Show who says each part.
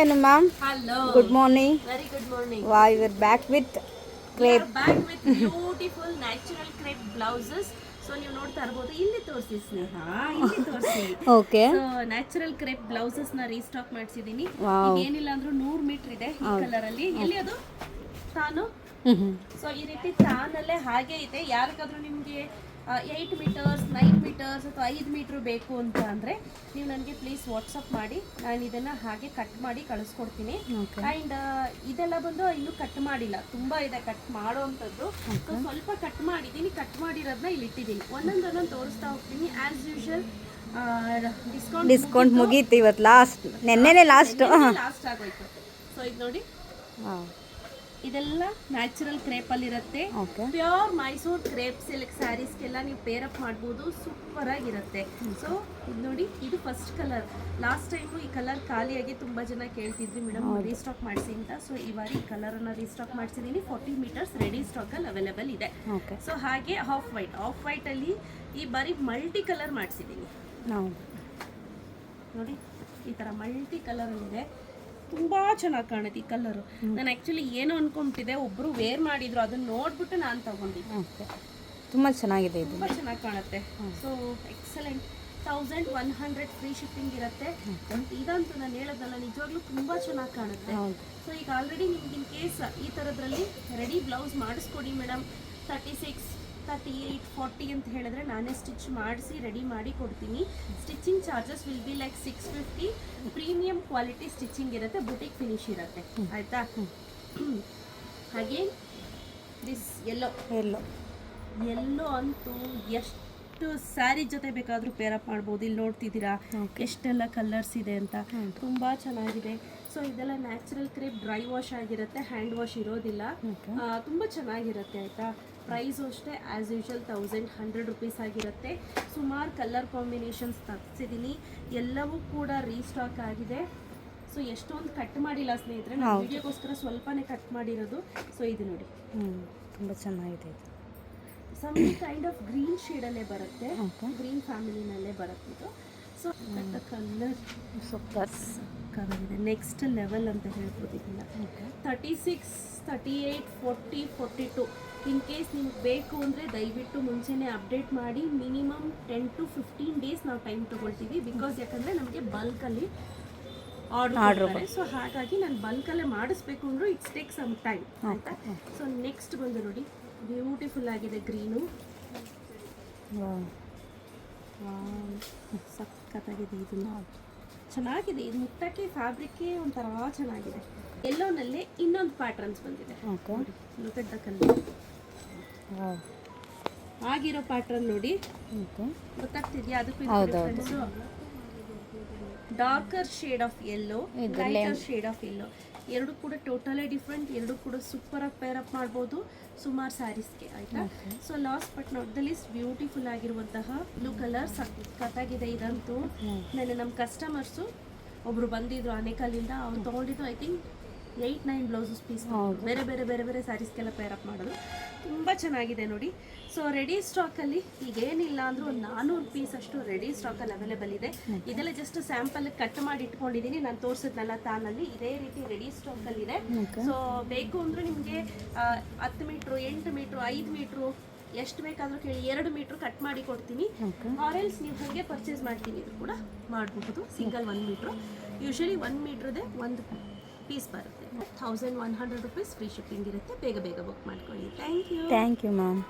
Speaker 1: ಏನು ma'am good
Speaker 2: morning very good morning ವಾ
Speaker 1: back with
Speaker 2: crepe
Speaker 1: back with beautiful natural crepe blouses so ನೀವು ನೋಡ್ತಾ ಇರ್ಬೋದು ಇಲ್ಲಿ ತೋರಿಸಿ ಸ್ನೇಹ ಓಕೆ ನ್ಯಾಚುರಲ್ ಕ್ರೇಪ್ ಬ್ಲೌಸಸ್ನ ರೀಸ್ಟಾಕ್ ಮಾಡಿಸಿದೀನಿ ಏನಿಲ್ಲ ಅಂದ್ರೂ ನೂರು ಮೀಟರ್ ಇದೆ ಈ ಕಲರ್ ಅಲ್ಲಿ. ಎಲ್ಲಿ ಅದು ತಾನು? ಸೊ ಈ ರೀತಿ ತಾನಲ್ಲೇ ಹಾಗೆ ಇದೆ. ಯಾರಿಗಾದ್ರೂ ನಿಮಗೆ ಏಯ್ಟ್ ಮೀಟರ್ಸ್ ನೈನ್ ಮೀಟರ್ಸ್ ಅಥವಾ ಐದು ಮೀಟ್ರ್ ಬೇಕು ಅಂತ ಅಂದರೆ ನೀವು ನನಗೆ ಪ್ಲೀಸ್ ವಾಟ್ಸಪ್ ಮಾಡಿ. ನಾನು ಇದನ್ನು ಹಾಗೆ ಕಟ್ ಮಾಡಿ ಕಳಿಸ್ಕೊಡ್ತೀನಿ. ಆ್ಯಂಡ್ ಇದೆಲ್ಲ ಬಂದು ಇನ್ನೂ ಕಟ್ ಮಾಡಿಲ್ಲ. ತುಂಬ ಇದೆ ಕಟ್ ಮಾಡೋವಂಥದ್ದು. ಸೊ ಸ್ವಲ್ಪ ಕಟ್ ಮಾಡಿದ್ದೀನಿ. ಕಟ್ ಮಾಡಿರೋದನ್ನ ಇಲ್ಲಿ ಇಟ್ಟಿದ್ದೀನಿ. ಒಂದೊಂದು ಒಂದೊಂದು ತೋರಿಸ್ತಾ ಹೋಗ್ತೀನಿ. ಆ್ಯಸ್ ಯೂಶುವಲ್ ಡಿಸ್ಕೌಂಟ್
Speaker 2: ಡಿಸ್ಕೌಂಟ್ ಮುಗೀತು. ಇವತ್ತು ಲಾಸ್ಟ್ ನೆನ್ನೆನೇ ಲಾಸ್ಟ್
Speaker 1: ಲಾಸ್ಟ್ ಆಗೋಯ್ತು. ಸೊ ಇದು ನೋಡಿ.
Speaker 2: ಹಾಂ
Speaker 1: ಇದೆಲ್ಲ ನ್ಯಾಚುರಲ್ ಕ್ರೇಪಲ್ಲಿ ಇರುತ್ತೆ.
Speaker 2: Okay
Speaker 1: pure Mysore crepe silk ಸ್ಯಾರೀಸ್ಗೆಲ್ಲ ನೀವು ಪೇರಪ್ ಮಾಡ್ಬೋದು ಸೂಪರ್ ಆಗಿರುತ್ತೆ. ಸೊ ಇದು ನೋಡಿ ಇದು ಫಸ್ಟ್ ಕಲರ್ ಲಾಸ್ಟ್ ಟೈಮು ಈ ಕಲರ್ ಖಾಲಿಯಾಗಿ ತುಂಬ ಜನ ಕೇಳ್ತಿದ್ರಿ ಮೇಡಮ್ ರೀಸ್ಟಾಕ್ ಮಾಡಿಸಿ ಅಂತ. ಸೊ ಈ ಬಾರಿ ಈ ಕಲರನ್ನು ರೀಸ್ಟಾಕ್ ಮಾಡಿಸಿದ್ದೀನಿ ಫೋರ್ಟಿ ಮೀಟರ್ಸ್ ರೆಡಿ ಸ್ಟಾಕಲ್ಲಿ ಅವೈಲೇಬಲ್ ಇದೆ. ಸೊ ಹಾಗೆ ಆಫ್ ವೈಟ್ ಆಫ್ ವೈಟಲ್ಲಿ ಈ ಬಾರಿ ಮಲ್ಟಿ ಕಲರ್ ಮಾಡಿಸಿದ್ದೀನಿ ನೋಡಿ ಈ ಥರ ಮಲ್ಟಿ ಕಲರಲ್ಲಿದೆ ತುಂಬ ಚೆನ್ನಾಗಿ ಕಾಣುತ್ತೆ ಈ ಕಲರು ನಾನು ಆ್ಯಕ್ಚುಲಿ ಏನು ಅನ್ಕೊಂಬಿಟ್ಟಿದೆ ಒಬ್ಬರು ವೇರ್ ಮಾಡಿದ್ರು ಅದನ್ನ ನೋಡ್ಬಿಟ್ಟು ನಾನು ತಗೊಂಡಿದ್ದೆ.
Speaker 2: ತುಂಬಾ ತುಂಬ ಚೆನ್ನಾಗಿದೆ ಇದು.
Speaker 1: ತುಂಬ ಚೆನ್ನಾಗಿ ಕಾಣುತ್ತೆ. So excellent thousand one hundred free shipping ಇರುತ್ತೆ. ಇದಂತೂ ನಾನು ಹೇಳೋದಲ್ಲ ನಿಜವಾಗ್ಲೂ ತುಂಬ ಚೆನ್ನಾಗಿ ಕಾಣುತ್ತೆ. ಸೊ ಈಗ ಆಲ್ರೆಡಿ ನಿಮ್ಗೆ ಇನ್ ಕೇಸ್ ಈ ಥರದ್ರಲ್ಲಿ ready blouse ಮಾಡಿಸ್ಕೊಡಿ madam thirty six thirty eight forty ಅಂತ ಹೇಳಿದ್ರೆ ನಾನೇ ಸ್ಟಿಚ್ ಮಾಡಿಸಿ ರೆಡಿ ಮಾಡಿ ಕೊಡ್ತೀನಿ. Stitching charges will be like six fifty. Premium quality stitching ಇರುತ್ತೆ ಬುಟಿಕ್ ಫಿನಿಶ್ ಇರುತ್ತೆ. ಆಯಿತಾ? ಹಾಗೆ ದಿಸ್ ಎಲ್ಲೋ
Speaker 2: ಎಲ್ಲೋ
Speaker 1: ಎಲ್ಲೋ ಅಂತೂ ಎಷ್ಟು ಸ್ಯಾರಿ ಜೊತೆ ಬೇಕಾದರೂ ಪೇರಪ್ ಮಾಡ್ಬೋದು. ಇಲ್ಲಿ ನೋಡ್ತಿದ್ದೀರಾ? ಎಷ್ಟೆಲ್ಲ ಕಲರ್ಸ್ ಇದೆ ಅಂತ. ತುಂಬ ಚೆನ್ನಾಗಿದೆ. ಸೊ ಇದೆಲ್ಲ ನ್ಯಾಚುರಲ್ ಕ್ರೇಪ್ ಡ್ರೈ ವಾಶ್ ಆಗಿರುತ್ತೆ ಹ್ಯಾಂಡ್ ವಾಶ್ ಇರೋದಿಲ್ಲ. ತುಂಬ ಚೆನ್ನಾಗಿರುತ್ತೆ ಆಯಿತಾ? ಪ್ರೈಸು ಅಷ್ಟೇ as usual thousand hundred rupees ಆಗಿರುತ್ತೆ. ಸುಮಾರು ಕಲರ್ ಕಾಂಬಿನೇಷನ್ಸ್ ತರಿಸಿದ್ದೀನಿ ಎಲ್ಲವೂ ಕೂಡ ರೀಸ್ಟಾಕ್ ಆಗಿದೆ. ಸೊ ಎಷ್ಟೊಂದು ಕಟ್ ಮಾಡಿಲ್ಲ ಸ್ನೇಹಿತರೆ. ನಾನು
Speaker 2: ಹೌದು.
Speaker 1: ವಿಡಿಯೋಗೋಸ್ಕರ ಸ್ವಲ್ಪನೇ ಕಟ್ ಮಾಡಿರೋದು. ಸೊ ಇದು ನೋಡಿ.
Speaker 2: ಹ್ಞೂ ತುಂಬ ಚೆನ್ನಾಗಿದೆ ಇದು.
Speaker 1: ಸಮ್ ಕೈಂಡ್ ಆಫ್ ಗ್ರೀನ್ ಶೇಡಲ್ಲೇ ಬರುತ್ತೆ. ಗ್ರೀನ್ ಫ್ಯಾಮಿಲಿನಲ್ಲೇ ಬರುತ್ತೆ ಇದು. ಸೊ ಕಲರ್
Speaker 2: ಸೂಪರ್
Speaker 1: ಸಕ್ಕತ್ತಾಗಿದೆ ನೆಕ್ಸ್ಟ್ ಲೆವೆಲ್ ಅಂತ ಹೇಳ್ಬೋದು ಇದನ್ನ thirty six thirty eight forty forty two in case ನಿಮ್ಗೆ ಬೇಕು ಅಂದರೆ ದಯವಿಟ್ಟು ಮುಂಚೆನೇ ಅಪ್ಡೇಟ್ ಮಾಡಿ minimum ten to fifteen days ನಾವು ಟೈಮ್ ತೊಗೊಳ್ತೀವಿ. ಬಿಕಾಸ್ ಯಾಕಂದರೆ ನಮಗೆ ಬಲ್ಕಲ್ಲಿ ಆರ್ಡರ್ ಸೊ ಹಾಗಾಗಿ ನಾನು ಬಲ್ಕಲ್ಲೇ ಮಾಡಿಸ್ಬೇಕು ಅಂದರೂ ಇಟ್ಸ್ ಟೇಕ್ ಸಮ್ ಟೈಮ್ ಆಯಿತಾ? ಸೊ ನೆಕ್ಸ್ಟ್ ಬಂದು ನೋಡಿ. ಬ್ಯೂಟಿಫುಲ್ ಆಗಿದೆ ಗ್ರೀನು ಸಖತ್ತಾಗಿದೆ ಇದನ್ನ ಚೆನ್ನಾಗಿದೆ. ಇದು ಮುಟ್ಟಕ್ಕೆ ಫ್ಯಾಬ್ರಿಕ್ಕೇ ಒಂಥರ ಚೆನ್ನಾಗಿದೆ. ಎಲ್ಲೋನಲ್ಲೇ ಇನ್ನೊಂದು ಪ್ಯಾಟ್ರನ್ಸ್ ಬಂದಿದೆ. ಆಗಿರೋ ಪ್ಯಾಟ್ರನ್ ನೋಡಿ. ಗೊತ್ತಾಗ್ತಿದ್ಯಾ? ಅದಕ್ಕೂ. ಡಾರ್ಕರ್ ಶೇಡ್ ಆಫ್ ಎಲ್ಲೋ
Speaker 2: ಇದು
Speaker 1: ಲೈಟರ್ ಶೇಡ್ ಆಫ್ ಎಲ್ಲೋ ಎರಡು ಕೂಡ ಟೋಟಲಿ ಡಿಫ್ರೆಂಟ್ ಎರಡು ಕೂಡ ಸೂಪರ್ ಆಗಿ ಪೇರ್ ಅಪ್ ಮಾಡ್ಬೋದು ಸುಮಾರು ಸ್ಯಾರೀಸ್ಗೆ ಆಯ್ತಾ? So last but not the least beautiful ಆಗಿರುವಂತಹ ಬ್ಲೂ ಕಲರ್ ಸಖತ್ತಾಗಿದೆ ಇದಂತೂ. ನನ್ನ ನಮ್ಮ ಕಸ್ಟಮರ್ಸು ಒಬ್ರು ಬಂದಿದ್ರು ಆನೇಕಲ್ಲಿಂದ ಅವ್ರು ತಗೊಂಡಿದ್ದು I think eight nine blouses piece ಬೇರೆ ಬೇರೆ ಬೇರೆ ಬೇರೆ ಸ್ಯಾರೀಸ್ಗೆಲ್ಲ ಪೇರಪ್ ಮಾಡೋದು. ತುಂಬ ಚೆನ್ನಾಗಿದೆ ನೋಡಿ. ಸೊ ರೆಡಿ ಸ್ಟಾಕಲ್ಲಿ ಈಗ ಏನಿಲ್ಲ ಅಂದರೂ ಒಂದು ನಾನ್ನೂರು ಪೀಸ್ ಅಷ್ಟು ರೆಡಿ ಸ್ಟಾಕಲ್ಲಿ ಅವೈಲೇಬಲ್ ಇದೆ. ಇದೆಲ್ಲ ಜಸ್ಟ್ ಸ್ಯಾಂಪಲ್ ಕಟ್ ಮಾಡಿ ಇಟ್ಕೊಂಡಿದ್ದೀನಿ ನಾನು ತೋರಿಸಿದ್ನಲ್ಲ ತಾನಲ್ಲಿ ಇದೇ ರೀತಿ ರೆಡಿ ಸ್ಟಾಕಲ್ಲಿ ಇದೆ. ಸೊ ಬೇಕು ಅಂದರೆ ನಿಮಗೆ ಹತ್ತು ಮೀಟ್ರು ಎಂಟು ಮೀಟ್ರು ಐದು ಮೀಟ್ರು ಎಷ್ಟು ಬೇಕಾದರೂ ಕೇಳಿ. ಎರಡು ಮೀಟ್ರ್ ಕಟ್ ಮಾಡಿ ಕೊಡ್ತೀನಿ. ಆರೆಲ್ಸ್ ನೀವು ಹಾಗೆ ಪರ್ಚೇಸ್ ಮಾಡ್ತೀನಿ. ಇದು ಕೂಡ ಮಾಡಬಹುದು single one metre usually one ಮೀಟ್ರದೇ ಒಂದು ಪೀಸ್ ಬರುತ್ತೆ. Thousand one hundred rupees free shipping ಇರುತ್ತೆ. ಬೇಗ ಬೇಗ ಬುಕ್ ಮಾಡ್ಕೊಳ್ಳಿ. Thank you
Speaker 2: thank you ma'am